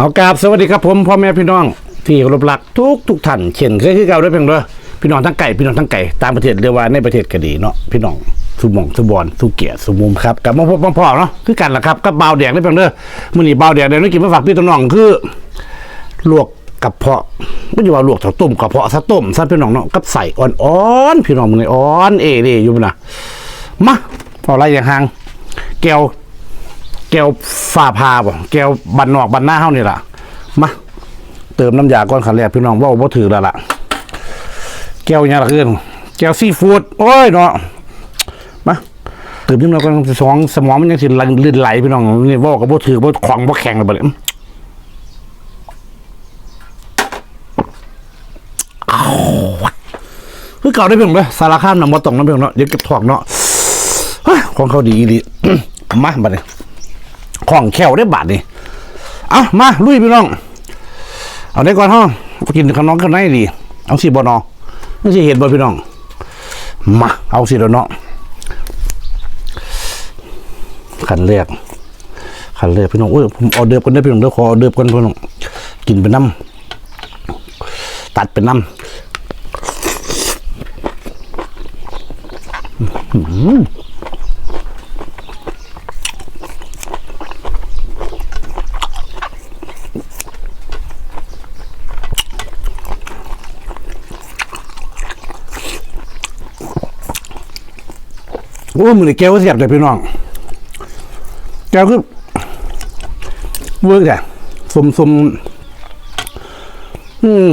เอากราบสวัสดีครับผมพ่อแม่พี่น้อง ที่เคารพรักทุกทุกท่านเช่นเคยคือเก่าด้วยเพียงเด้อพี่น้องทั้งไก่พี่น้องทั้งไก่ตามประเทศเรียกว่าในประเทศก็ดีเนาะพี่น้องสุมองสุบอนสุเกียรติสุมุมครับกับมาพบพ่อเนาะคือกันล่ะครับกับเบาแดงได้เพียงเด้อมื้อนี้เบาแดงเดี๋ยวนี้กินมาฝากพี่น้องคือลวกกระเพาะไม่ใช่ว่าลวกเถาต้มกระเพาะซะต้มซะพี่น้องเนาะกับใส่อ่อนๆพี่น้องมื้อนี้อ่อนเอเด้อยู่บนน่ะมาพอไรอย่างห่างแก้ว แก้วฝ่าพาบ่แก้วบันนอกบันหน้าเฮานี่ล่ะมาเติมน้ำยาก่อนขันแรกพี่น้องเว่าบ่ถือแล้วล่ะ แก้วยังละขึ้นแก้วซีฟู้ดโอ้ยเนาะมาเติมนิดหน่อยก่อนสองสมองมันยังสิลื่นไหลพี่น้องนี่เว่ากับบ่ถือบ่ของบ่แข็งเลยบัดนี้อ้าวคือเก่าได้เพียงเลยสารคามนำบ่ต้องน้ำเพียงเนาะเดี๋ยวเก็บถอกเนาะของเขาดีอีหลีมาบัดนี้ ของแขวได้บาทนี่เอามาลุยพี่น้อง เอาได้ก่อนห้องกินขน้องข้างในดี เอาสิบอนอไม่ใช่เห็ดบ่พี่น้อง มา เอาสิเดี๋ยวเนาะขันแรกขันแรกพี่น้องโอ้ยผมออเดิร์ฟกันได้พี่น้องเดี๋ยวขอออเดิร์ฟกันพี่น้องกินเป็นน้ำตัดเป็นน้ำโอ้มือนี่แก้วเสียบเลยพี่น้อง แก้วคือเวิร์กแต่สมสมอืม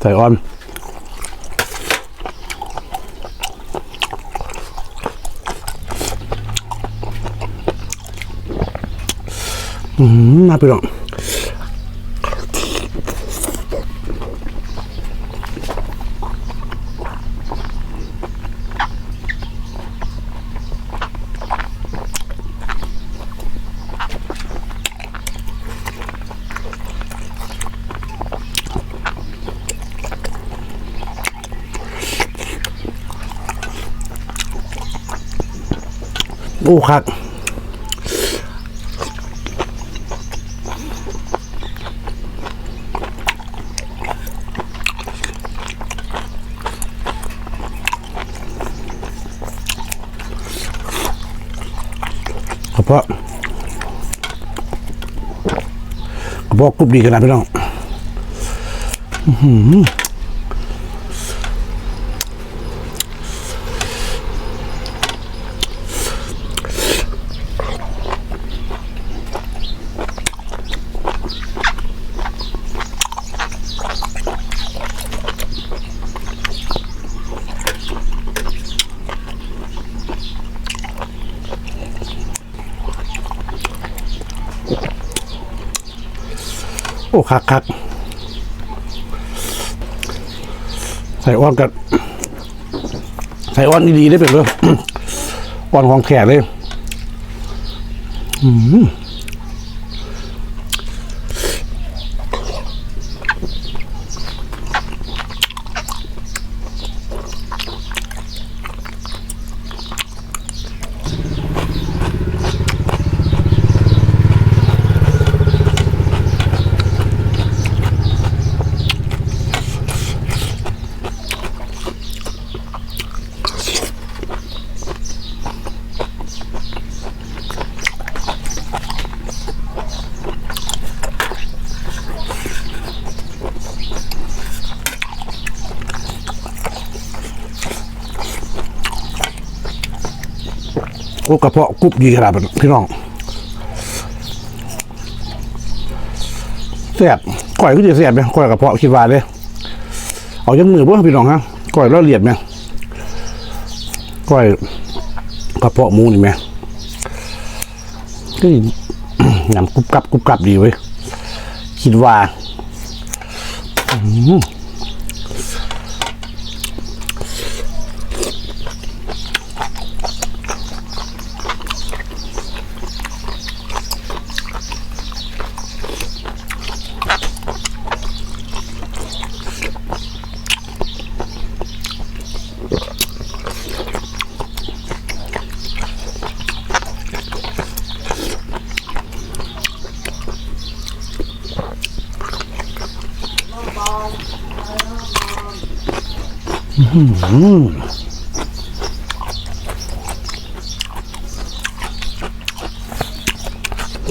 ใส่ออน อืมมาพี่น้องโอ้ครับก เพาะกระเพาะกรุบดีขนาดพี่น้อง อื คักคักใส่อ้อนกันใส่อ้อนดีๆได้เป็นเลยอ้อนของแขกเลย อืม โอ้กระเพาะกรุบดีขนาดพี่น้องแซ่บก่อยก็จะแซ่บไหมก่อยกระเพาะคิดว่าเลยเอายังมือบ่พี่น้องฮะก่อยแล้วเลียดไหมก่อยกระเพาะหมูนี่ไหมก็ยำกรุบกรับกรุบกรับดีเว้ยคิดว่า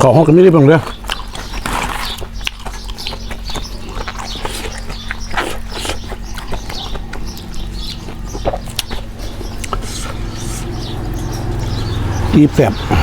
ขอห้องกันไม่ได้เพิ่งเลยอีแปบ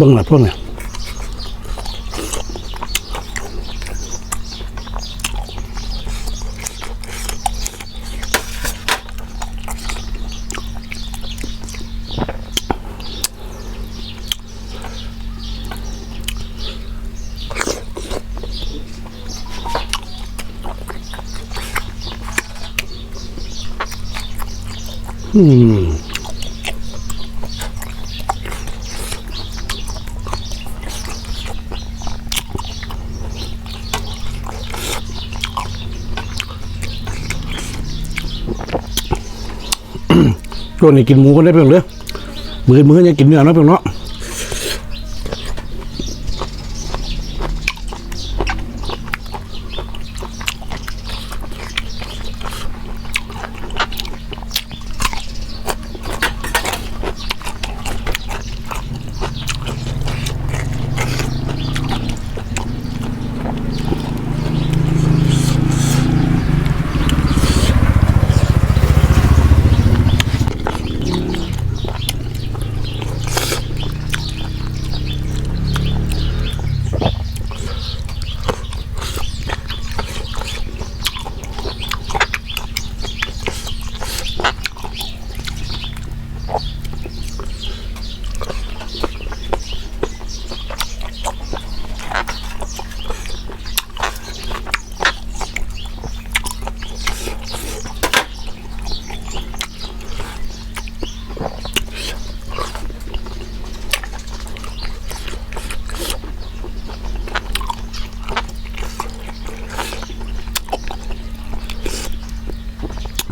เบิ่งหน่อยพวกเนี่ยอืม ช่วงนี้กินหมูก็ได้เพียงเลยมือมือยังกินเนื้อเนาะเพียงเนาะ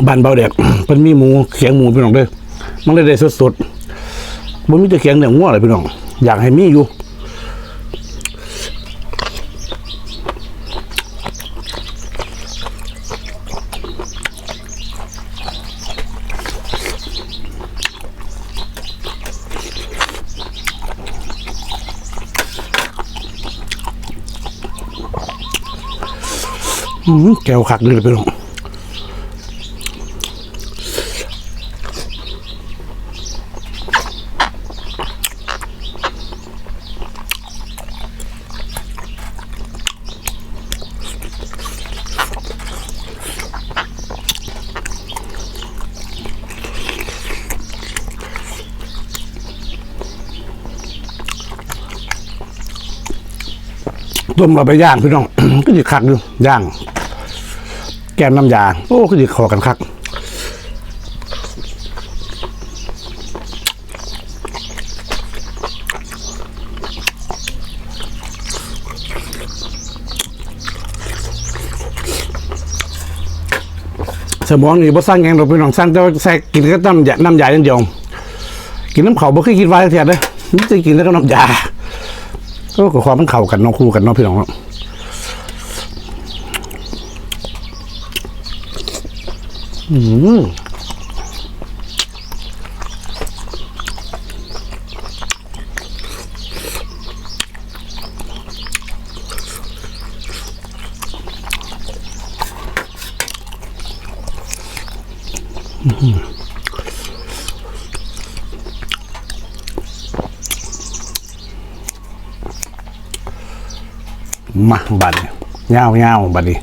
บ้านเบาแดกมันมีหมูเขียงหมูพี่น้องเด้อมันเลยได้สดๆมันมีแต่เขียงเนื้องัวเลยพี่น้อง อยากให้มีอยู่แก้วคักเลยพี่น้อง ต้มเราไปย่างพี่น้อง ก็จะคักอยู่ย่าง แกมน้ำยา โอ้ก็จะขอกันคักสมองนี่บ่สร้างหยังดอกพี่น้องสร้างแต่ว่าใส่กินก็น้ำยาน้ำยาอย่างเดียวกินน้ำเขาบ่เคยกินไว้เทียดเลยนี่จะกินแล้วก็น้ำยา ก็กับความมันเข้ากันเน้องคู่กันเน้องพี่น้องเนาะอืม มาบัดนี้เงาเงาบัดนี้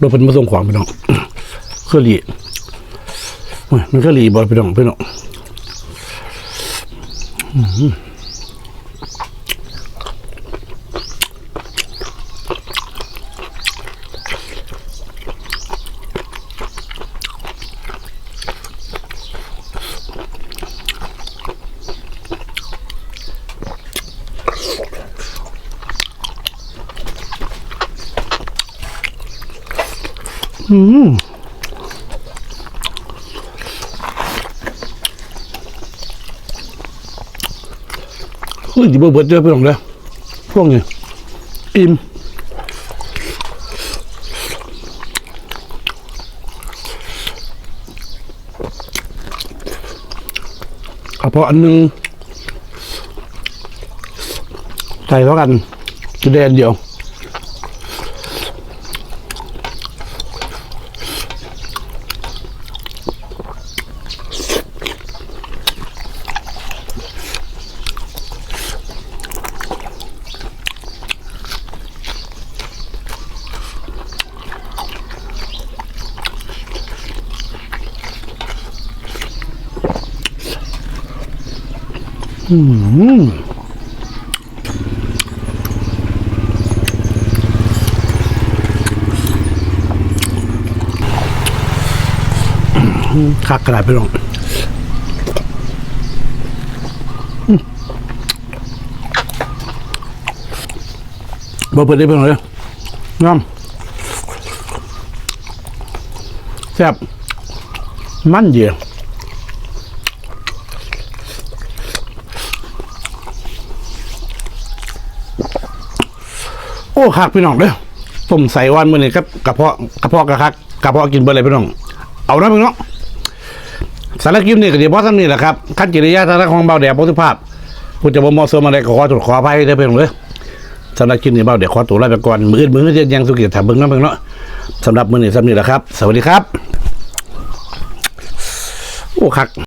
รถเพิ่นมาส่งของพี่น้องเครื่องรีมันเครื่องรีบ่พี่น้องพี่น้อง อื้อหือเฮ้ยดิบเบิดเด้อพี่น้องเด้อพวกนี้อิ่มกระเพาะอันหนึงใส่เท่ากันจุดแดนเดียว คักกระดาษพี่น้องบ่เปิดได้เพิ่งเลยน้ำแซ่บมันเยวโอ้คักพี่น้องเด้อต้มใส่วันมื้อนี้กับกระเพาะกระเพาะกระคักกระเพาะกินเบิดเลยพี่น้อง เอานะพี่น้องสารกิมนี่ก็เดี๋ยวพอสำนี่แหละครับขั้นกิริยาทางของเบาแดดโพธิภาพผู้จะบ่เหมอสมอะไรก็ขอตรวจขออภัยได้อเพียงเลยสำหรับคลิปนี้เบาแดดขอตัวลาไปก่อนมือมืออื่นยังสุกิจถามเบิ่งน้ำเบิ่งเนาะสำหรับมื้อนี้สำนี่แหละครับ สวัสดีครับ โอ้คัก